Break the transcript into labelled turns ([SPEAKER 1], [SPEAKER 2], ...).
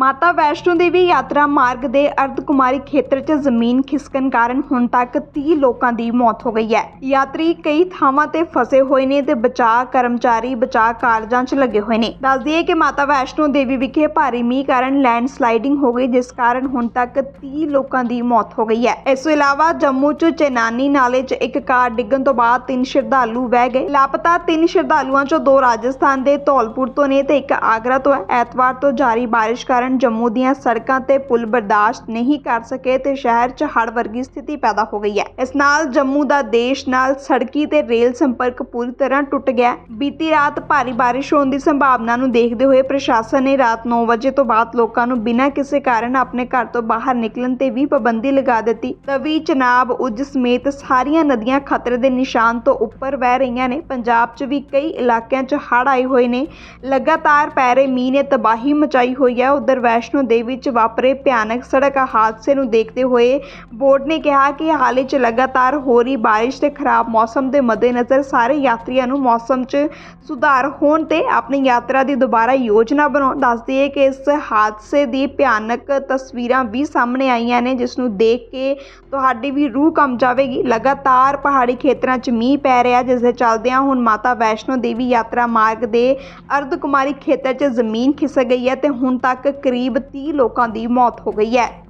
[SPEAKER 1] ਮਾਤਾ ਵੈਸ਼ਨੋ ਦੇਵੀ ਯਾਤਰਾ ਮਾਰਗ ਦੇ ਅਰਧਕੁਮਾਰੀ ਖੇਤਰ 'ਚ ਜ਼ਮੀਨ ਖਿਸਕਣ ਕਾਰਨ ਹੁਣ ਤੱਕ 30 ਲੋਕਾਂ ਦੀ ਮੌਤ ਹੋ ਗਈ ਹੈ। ਯਾਤਰੀ ਕਈ ਥਾਵਾਂ ਤੇ ਫਸੇ ਹੋਏ ਨੇ ਤੇ ਬਚਾਅ ਕਰਮਚਾਰੀ, ਬਚਾਅ ਕਾਰਜਾਂ 'ਚ ਲੱਗੇ ਹੋਏ ਨੇ। ਦੱਸ ਦਈਏ ਕਿ ਮਾਤਾ ਵੈਸ਼ਨੋ ਦੇਵੀ ਵਿਖੇ ਭਾਰੀ ਮੀਂਹ ਕਾਰਨ ਲੈਂਡ ਸਲਾਈਡਿੰਗ ਹੋ ਗਈ, ਜਿਸ ਕਾਰਨ ਹੁਣ ਤੱਕ 30 ਲੋਕਾਂ ਦੀ ਮੌਤ ਹੋ ਗਈ ਹੈ। ਇਸ ਤੋਂ ਇਲਾਵਾ ਜੰਮੂ 'ਚ ਚੇਨਾਨੀ ਨਾਲੇ 'ਚ ਇੱਕ ਕਾਰ ਡਿੱਗਣ ਤੋਂ ਬਾਅਦ ਤਿੰਨ ਸ਼ਰਧਾਲੂ ਵਹਿ ਗਏ। ਲਾਪਤਾ ਤਿੰਨ ਸ਼ਰਧਾਲੂਆਂ 'ਚੋਂ ਦੋ ਰਾਜਸਥਾਨ ਦੇ ਧੌਲਪੁਰ ਤੋਂ ਨੇ ਤੇ ਇੱਕ ਆਗਰਾ ਤੋਂ ਹੈ। ਐਤਵਾਰ ਤੋਂ ਜਾਰੀ ਬਾਰਿਸ਼ ਕਾਰਨ ਜੰਮੂ ਦੀਆਂ ਸੜਕਾਂ ਤੇ ਪੁਲ ਬਰਦਾਸ਼ਤ ਨਹੀਂ ਕਰ ਸਕੇ ਤੇ ਸ਼ਹਿਰ 'ਚ ਹੜ ਵਰਗੀ ਸਥਿਤੀ ਪੈਦਾ ਹੋ ਗਈ ਹੈ। ਇਸ ਨਾਲ ਜੰਮੂ ਦਾ ਦੇਸ਼ ਨਾਲ ਸੜਕੀ ਤੇ ਰੇਲ ਸੰਪਰਕ ਪੂਰੀ ਤਰ੍ਹਾਂ ਟੁੱਟ ਗਿਆ ਬੀਤੀ ਰਾਤ ਭਾਰੀ ਬਾਰਿਸ਼ ਹੋਣ ਦੀ ਸੰਭਾਵਨਾ ਨੂੰ ਦੇਖਦੇ ਹੋਏ ਪ੍ਰਸ਼ਾਸਨ ਨੇ ਰਾਤ 9 ਵਜੇ ਤੋਂ ਬਾਅਦ ਲੋਕਾਂ ਨੂੰ ਬਿਨਾਂ ਕਿਸੇ ਕਾਰਨ ਆਪਣੇ ਘਰ ਤੋਂ ਬਾਹਰ ਨਿਕਲਣ ਤੇ ਵੀ ਪਾਬੰਦੀ ਲਗਾ ਦਿੱਤੀ। ਤਵੀ, ਚਨਾਬ, ਉਜ ਸਮੇਤ ਸਾਰੀਆਂ ਨਦੀਆਂ ਖਤਰੇ ਦੇ ਨਿਸ਼ਾਨ ਤੋਂ ਉੱਪਰ ਵਹਿ ਰਹੀਆਂ ਨੇ। ਪੰਜਾਬ 'ਚ ਵੀ ਕਈ ਇਲਾਕਿਆਂ 'ਚ ਹੜ ਆਏ ਹੋਏ ਨੇ। ਲਗਾਤਾਰ ਪੈ ਰਹੇ ਮੀਂਹ ਨੇ ਤਬਾਹੀ ਮਚਾਈ ਹੋਈ ਹੈ। ਉਧਰ ਵੈਸ਼ਨੋ ਦੇਵੀ 'ਚ ਵਾਪਰੇ ਭਿਆਨਕ ਸੜਕ ਹਾਦਸੇ ਨੂੰ ਦੇਖਦੇ ਹੋਏ ਬੋਰਡ ਨੇ ਕਿਹਾ ਕਿ ਹਾਲ 'ਚ ਲਗਾਤਾਰ ਹੋ ਰਹੀ ਬਾਰਿਸ਼ ਤੇ ਖਰਾਬ ਮੌਸਮ ਦੇ ਮੱਦੇਨਜ਼ਰ ਸਾਰੇ ਯਾਤਰੀਆਂ ਨੂੰ ਮੌਸਮ 'ਚ ਸੁਧਾਰ ਹੋਣ ਤੇ ਆਪਣੀ ਯਾਤਰਾ ਦੀ ਦੁਬਾਰਾ ਯੋਜਨਾ ਬਣਾਉਣ ਦੱਸ ਦਈਏ ਕਿ ਇਸ ਹਾਦਸੇ ਦੀ ਭਿਆਨਕ ਤਸਵੀਰਾਂ ਵੀ ਸਾਹਮਣੇ ਆਈਆਂ ਨੇ, ਜਿਸ ਨੂੰ ਦੇਖ ਕੇ ਤੁਹਾਡੀ ਵੀ ਰੂਹ ਕੰਬ ਜਾਵੇਗੀ। ਲਗਾਤਾਰ ਪਹਾੜੀ ਖੇਤਰਾਂ 'ਚ ਮੀਂਹ ਪੈ ਰਿਹਾ, ਜਿਸ ਦੇ ਚੱਲਦਿਆਂ ਹੁਣ ਮਾਤਾ ਵੈਸ਼ਨੋ ਦੇਵੀ ਯਾਤਰਾ ਮਾਰਗ ਦੇ ਅਰਧ ਕੁਮਾਰੀ ਖੇਤਰ 'ਚ ਜ਼ਮੀਨ ਖਿਸਕ ਗਈ ਹੈ ਤੇ ਹੁਣ ਤੱਕ ਕਰੀਬ 30 ਲੋਕਾਂ ਦੀ ਮੌਤ ਹੋ ਗਈ ਹੈ।